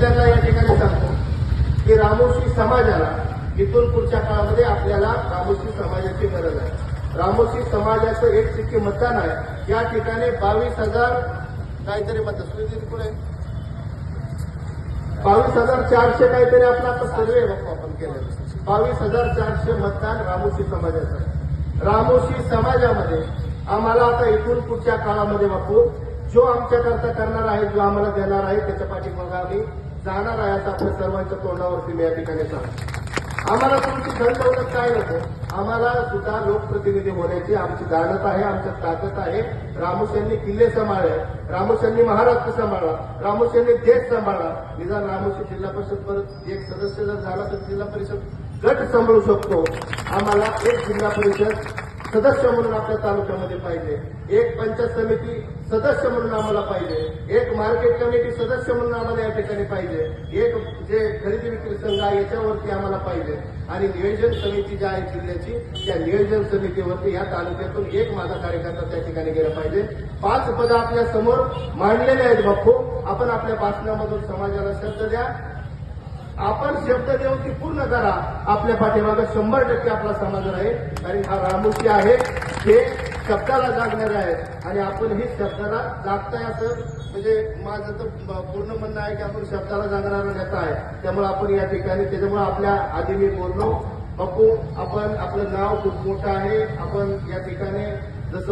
नेत्यांना या ठिकाणी सांगतो की रामोशी समाजाला इथून पुढच्या काळामध्ये आपल्याला रामोशी समाजाची गरज आहे. रामोशी समाजाचं एक टक्के मतदान आहे. या ठिकाणी बावीस हजार काहीतरी मत. पुढे बावीस हजार चारशे काहीतरी आपला आता सर्वे बघतो आपण केलं बावीस हजार चारशे मतदान रामोशी समाजाचं आहे. रामोशी समाजामध्ये आम्हाला आता इथून पुढच्या काळामध्ये बापू जो आमच्याकरता करणार आहे जो आम्हाला देणार आहे त्याच्या पाठीमागे आम्ही जाणार आहे आता आपल्या सर्वांच्या तोंडावरती मी या ठिकाणी सांग आम्हाला तुमची दंडवलत काय नको? आम्हाला सुद्धा लोकप्रतिनिधी होण्याची आमची जाणत आहे आमच्या ताकद आहे. रामोस यांनी किल्ले सांभाळले. रामोस यांनी महाराष्ट्र सांभाळला. रामोस यांनी देश सांभाळला. निदान रामोशी जिल्हा परिषद परत एक सदस्य जर झाला तर जिल्हा परिषद गट सांभाळू शकतो. आम्हाला एक जिल्हा परिषद सदस्य म्हणून आपल्या तालुक्यामध्ये पाहिजे. एक पंचायत समिती सदस्य म्हणून आम्हाला पाहिजे. एक मार्केट कमिटी सदस्य म्हणून आम्हाला या ठिकाणी पाहिजे. एक जे खरेदी विक्री संघ आहे याच्यावरती आम्हाला पाहिजे. आणि नियोजन समिती ज्या आहे जिल्ह्याची त्या नियोजन समितीवरती या तालुक्यातून एक माझा कार्यकर्ता त्या ठिकाणी गेला पाहिजे. पाच पदं आपल्यासमोर मांडलेले आहेत बाप्पू आपण आपल्या भाषणामधून समाजाला शब्द द्या. आपण शब्द देऊन ती पूर्ण करा. आपल्या पाठीमागे शंभर टक्के आपला समाज राहील कारण हा रामोशी आहे. हे शब्दाला जागणारे आहेत आणि आपण ही शब्दाला जागताय असं म्हणजे माझं तर पूर्ण म्हणणं आहे की आपण शब्दाला जागणारा नेता आहे. त्यामुळे आपण या ठिकाणी त्याच्यामुळे आपल्या आधी मी बोललो. बघू आपण आपलं नाव खूप मोठं आहे. आपण या ठिकाणी